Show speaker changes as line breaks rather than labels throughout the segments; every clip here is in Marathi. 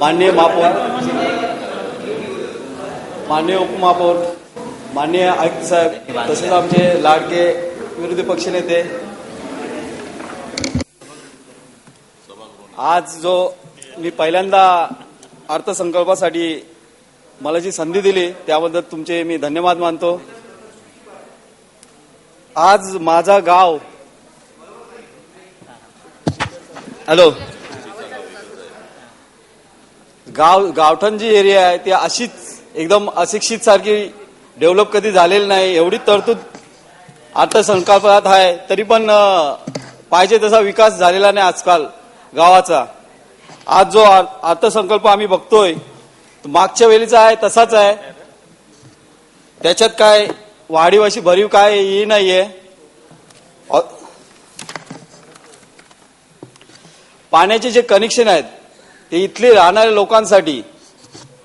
माननीय महापौर. माननीय उपमहापौर माननीय आयुक्त साहेब तसेच आमचे लाडके विरोधी पक्षनेते आज जो मी पहिल्यांदा अर्थसंकल्पासाठी मला जी संधी दिली त्याबद्दल तुमचे मी धन्यवाद मानतो. आज माझा गाव हॅलो गाव गावठण जी एरिया आहे ती अशीच एकदम अशिक्षित सारखी डेव्हलप कधी झालेली नाही. एवढी तरतूद अर्थसंकल्पात आहे तरी पण पाहिजे तसा विकास झालेला नाही आजकाल गावाचा. आज जो अर्थसंकल्प आम्ही बघतोय मागच्या वेळीचा आहे तसाच आहे. त्याच्यात काय वाढीव अशी भरीव काय ही नाहीये. पाण्याचे जे कनेक्शन आहेत ते इथले राहणाऱ्या लोकांसाठी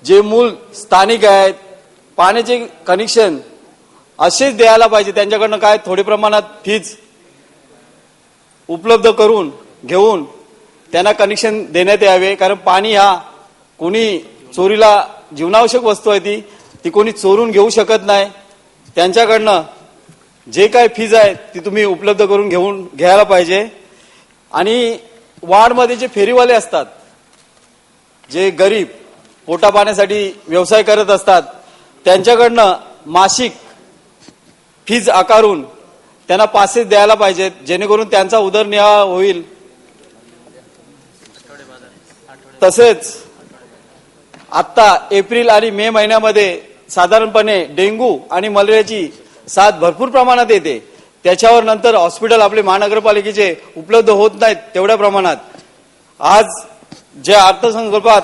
जे मूल स्थानिक आहेत पाण्याचे कनेक्शन असेच द्यायला पाहिजे. त्यांच्याकडनं काय थोडे प्रमाणात फीज उपलब्ध करून घेऊन त्यांना कनेक्शन देण्यात यावे. कारण पाणी हा कोणी चोरीला जीवनावश्यक वस्तू आहे ती ती कोणी चोरून घेऊ शकत नाही. त्यांच्याकडनं जे काय फीज आहे ती तुम्ही उपलब्ध करून घेऊन घ्यायला पाहिजे. आणि वार्डमध्ये जे फेरीवाले असतात जे गरीब पोटा पाण्यासाठी व्यवसाय करत असतात त्यांच्याकडनं मासिक फीज आकारून त्यांना पासेस द्यायला पाहिजेत जेणेकरून त्यांचा उदरनिर्वाह होईल. तसेच आत्ता एप्रिल आणि मे महिन्यामध्ये साधारणपणे डेंग्यू आणि मलेरियाची साथ भरपूर प्रमाणात येते. त्याच्यावर नंतर हॉस्पिटल आपले महानगरपालिकेचे उपलब्ध होत नाहीत तेवढ्या प्रमाणात. आज ज्या अर्थसंकल्पात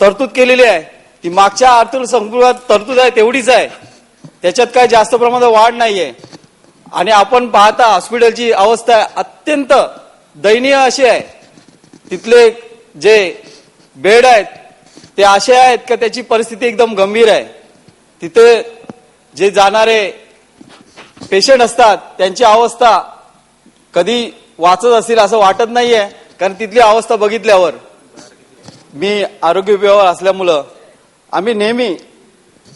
तरतूद केलेली आहे ती मागच्या अर्थसंकल्पात तरतूद आहे तेवढीच आहे. त्याच्यात काय जास्त प्रमाणात वाढ नाहीये. आणि आपण पाहता हॉस्पिटलची अवस्था अत्यंत दयनीय अशी आहे. तिथले जे बेड आहेत ते असे आहेत का त्याची परिस्थिती एकदम गंभीर आहे. तिथे जे जाणारे पेशंट असतात त्यांची अवस्था कधी वाचत असतील असं वाटत नाहीये. कारण तिथली अवस्था बघितल्यावर मी आरोग्य विभागावर असल्यामुळं आम्ही नेहमी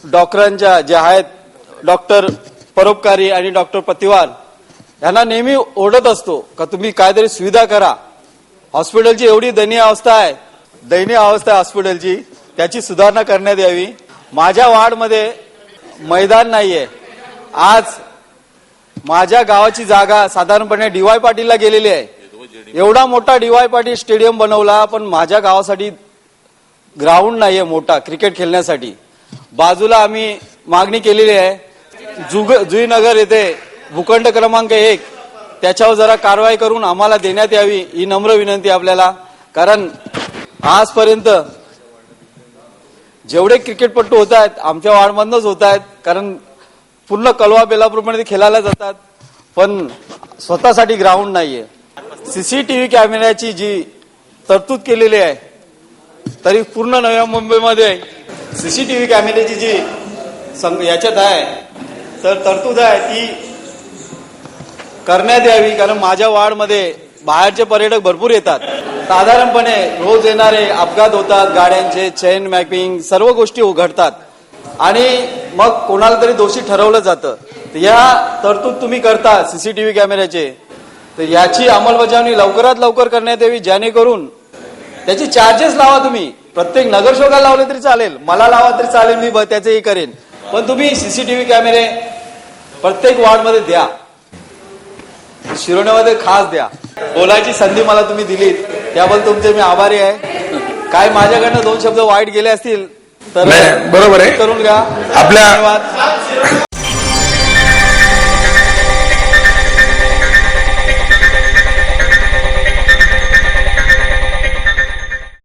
डॉक्टरांच्या जे आहेत डॉक्टर परोपकारी आणि डॉक्टर प्रतिवार यांना नेहमी ओढत असतो का तुम्ही काहीतरी सुविधा करा. हॉस्पिटलची एवढी दयनीय अवस्था आहे दयनीय अवस्था आहे हॉस्पिटलची त्याची सुधारणा करण्यात यावी. माझ्या वार्डमध्ये मैदान नाहीये. आज माझ्या गावाची जागा साधारणपणे डीवाय पाटीलला गेलेली आहे. एवढा मोठा डीवाय पाटील स्टेडियम बनवला पण माझ्या गावासाठी ग्राउंड नाहीये मोठा क्रिकेट खेळण्यासाठी. बाजूला आम्ही मागणी केलेली आहे जुग जुईनगर येथे भूखंड क्रमांक एक त्याच्यावर जरा कारवाई करून आम्हाला देण्यात यावी ही नम्र विनंती आपल्याला. कारण आजपर्यंत जेवढे क्रिकेटपट्टू होत आहेत आमच्या वार्डमधनच होत आहेत कारण पूर्ण कलवा बेलापूरमध्ये खेळायला जातात पण स्वतःसाठी ग्राउंड नाहीये. सीसीटीव्ही कॅमेऱ्याची जी तरतूद केलेली आहे तरी पूर्ण नव्या मुंबईमध्ये सीसीटीव्ही कॅमेऱ्याची जी संग याच्यात आहे तर तरतूद आहे ती करण्यात यावी कारण माझ्या वार्डमध्ये बाहेरचे पर्यटक भरपूर येतात. साधारणपणे रोज येणारे अपघात होतात गाड्यांचे चेन मॅपिंग सर्व गोष्टी उघडतात आणि मग कोणाला तरी दोषी ठरवलं जातं. या तरतूद तुम्ही करता सीसीटीव्ही कॅमेऱ्याचे. तर याची अंमलबजावणी लवकरात लवकर करण्यात यावी जेणेकरून त्याचे चार्जेस लावा तुम्ही. प्रत्येक नगरसेवकाला लावले तरी चालेल मला लावा तरी चालेल मी त्याचंही करेन. पण तुम्ही सीसीटीव्ही कॅमेरे प्रत्येक वार्डमध्ये द्या. शिरोण्यामध्ये खास द्या. बोलायची संधी मला तुम्ही दिलीत त्याबद्दल तुमचे मी आभारी आहे. काय माझ्याकडनं दोन शब्द वाईट गेले असतील तर
बरोबर आहे.
करून घ्या.
आपल्या-